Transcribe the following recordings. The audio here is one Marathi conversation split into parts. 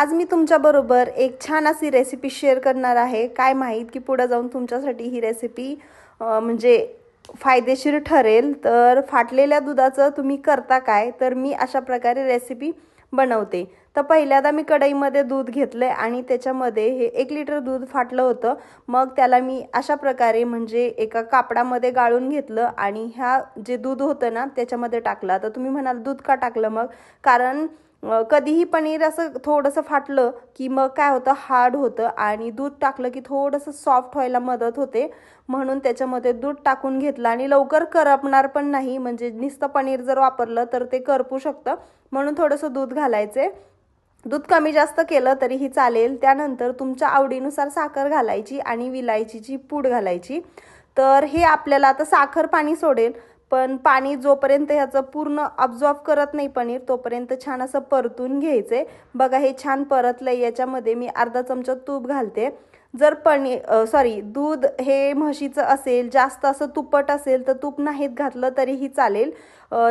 आज मी तुमच्याबरोबर एक छान अशी रेसिपी शेअर करणार आहे. काय माहीत की पुढं जाऊन तुमच्यासाठी ही रेसिपी म्हणजे फायदेशीर ठरेल. तर फाटलेल्या दुधाचं तुम्ही करता काय? तर मी अशा प्रकारे रेसिपी बनवते. तर पहिल्यांदा मी कढईमध्ये दूध घेतलं आहे आणि त्याच्यामध्ये हे एक लिटर दूध फाटलं होतं. मग त्याला मी अशा प्रकारे म्हणजे एका कापडामध्ये गाळून घेतलं आणि ह्या जे दूध होतं ना त्याच्यामध्ये टाकलं. तर तुम्ही म्हणाल दूध का टाकलं मग? कारण कधीही पनीर असं थोडंसं फाटलं की मग काय होतं हार्ड होतं आणि दूध टाकलं की थोडंसं सॉफ्ट व्हायला मदत होते. म्हणून त्याच्यामध्ये दूध टाकून घेतलं आणि लवकर करपणार पण नाही. म्हणजे नुसतं पनीर जर वापरलं तर ते करपू शकतं. म्हणून थोडंसं दूध घालायचे. दूध कमी जास्त केलं तरीही चालेल. त्यानंतर तुमच्या आवडीनुसार साखर घालायची आणि विलायचीची पूड घालायची. तर हे आपल्याला आता साखर पाणी सोडेल. पण पाणी जोपर्यंत ह्याचं पूर्ण अब्झॉर्ब करत नाही पनीर तोपर्यंत छान असं परतून घ्यायचं. आहे बघा हे छान परतलं याच्यामध्ये मी अर्धा चमचा तूप घालते. जर पनीर सॉरी दूध हे म्हशीचं असेल जास्त असं तुपट असेल तर तूप नाहीत घातलं तरीही चालेल.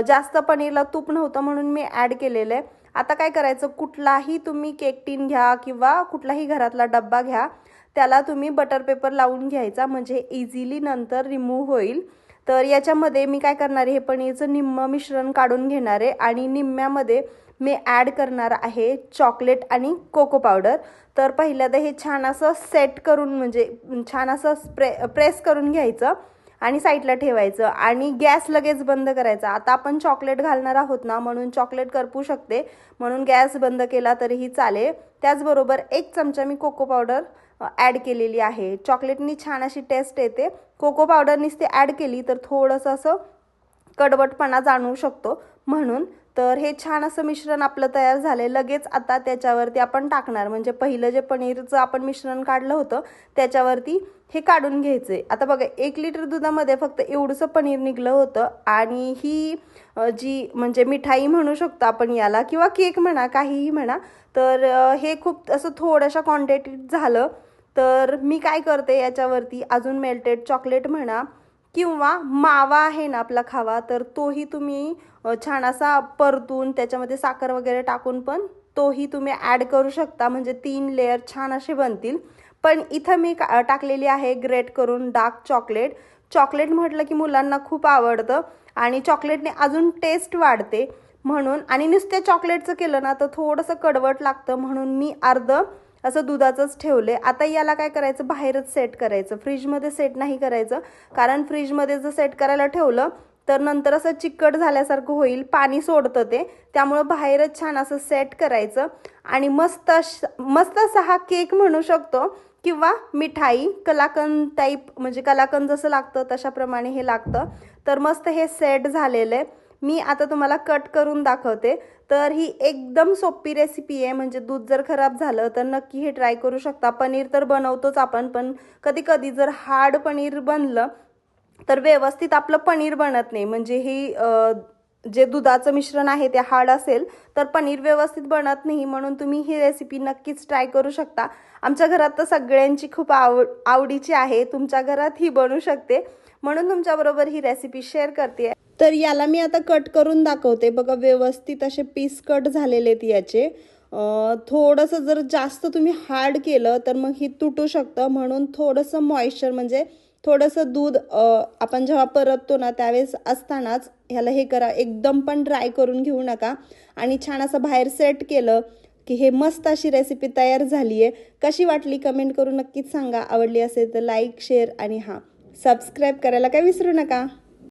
जास्त पनीरला तूप नव्हतं म्हणून मी ॲड केलेलं आहे. आता काय करायचं? कुठलाही तुम्ही केक टीन घ्या किंवा कुठलाही घरातला डब्बा घ्या. त्याला तुम्ही बटर पेपर लावून घ्यायचा. म्हणजे इझिली नंतर रिमूव्ह होईल. तर याच्यामध्ये मी काय करणार आहे? हे पनीरचं निम्म मिश्रण काढून घेणार आहे आणि निम्म्यामध्ये मी ॲड करणार आहे चॉकलेट आणि कोको पावडर तर पहिल्यांदा हे छान असं सेट करून म्हणजे छान असं स्प्रे प्रेस करून घ्यायचं आणि साईडला ठेवायचं आणि गॅस लगेच बंद करायचा. आता आपण चॉकलेट घालणार आहोत ना म्हणून चॉकलेट करपू शकते. म्हणून गॅस बंद केला तरीही चालेल. त्याचबरोबर एक चमचा मी कोको पावडर ॲड केलेली आहे. चॉकलेटनी छान अशी टेस्ट येते. कोको पावडरनीच ती ॲड केली तर थोडंसं असं कडवटपणा जाणवू शकतो. म्हणून तर हे छान असं मिश्रण आपलं तयार झालं लगेच आता त्याच्यावरती आपण टाकणार. म्हणजे पहिलं जे पनीरचं आपण मिश्रण काढलं होतं त्याच्यावरती हे काढून घ्यायचे. आता बघा एक लिटर दुधामध्ये फक्त एवढंसं पनीर निघलं होतं आणि ही जी म्हणजे मिठाई म्हणू शकतो आपण याला किंवा केक म्हणा काहीही म्हणा तर हे खूप असं थोड्याशा क्वांटिटीत झालं. तर मी काय करते याच्यावरती? अजून मेल्टेड चॉकलेट म्हणा किंवा मावा आहे ना आपला खावा तर तोही तुम्ही छान असा परतून त्याच्यामध्ये साखर वगैरे टाकून पण तोही तुम्ही ॲड करू शकता. म्हणजे तीन लेअर छान असे बनतील. पण इथं मी का टाकलेली आहे ग्रेट करून डार्क चॉकलेट चॉकलेट म्हटलं की मुलांना खूप आवडतं आणि चॉकलेटने अजून टेस्ट वाढते. म्हणून आणि नुसत्या चॉकलेटचं केलं ना तर थोडंसं कडवट लागतं. म्हणून मी अर्ध असं दुधाचंच ठेवले आता याला काय करायचं? बाहेरच सेट करायचं. फ्रीजमध्ये सेट नाही करायचं. कारण फ्रीजमध्ये जर सेट करायला ठेवलं तर नंतर असं चिकट झाल्यासारखं होईल. पाणी सोडतं ते. त्यामुळं बाहेरच छान असं सेट करायचं. आणि मस्त मस्त असा हा केक म्हणू शकतो. किंवा मिठाई कलाकंद टाईप म्हणजे कलाकंद जसं लागतं तशाप्रमाणे हे लागतं. तर मस्त हे सेट झालेलं आहे. मी आता तुम्हाला कट करून दाखवते. तर ही एकदम सोपी रेसिपी आहे. म्हणजे दूध जर खराब झालं तर नक्की हे ट्राय करू शकता. पनीर तर बनवतोच आपण पण कधी कधी जर हार्ड पनीर बनलं तर व्यवस्थित आपलं पनीर बनत नाही. म्हणजे ही जे दुधाचं मिश्रण आहे ते हार्ड असेल तर पनीर व्यवस्थित बनत नाही. म्हणून तुम्ही ही रेसिपी नक्कीच ट्राय करू शकता. आमच्या घरात तर सगळ्यांची खूप आव आवडीची आहे. तुमच्या घरात ही बनू शकते. म्हणून तुमच्याबरोबर ही रेसिपी शेअर करते. तर याला मी आता कट करून दाखवते. बघा व्यवस्थित असे पीस कट झालेले आहेत याचे. थोडंसं जर जास्त तुम्ही हार्ड केलं तर मग ही तुटू शकतं. म्हणून थोडंसं मॉइश्चर म्हणजे थोडंसं दूध आपण जेव्हा परततो ना त्यावेळेस असतानाच ह्याला हे करा. एकदम पण ड्राय करून घेऊ नका. आणि छान असं बाहेर सेट केलं की हे मस्त अशी रेसिपी तयार झाली आहे कशी वाटली कमेंट करून नक्कीच सांगा. आवडली असेल तर लाईक शेअर आणि हां सबस्क्राईब करायला काय विसरू नका.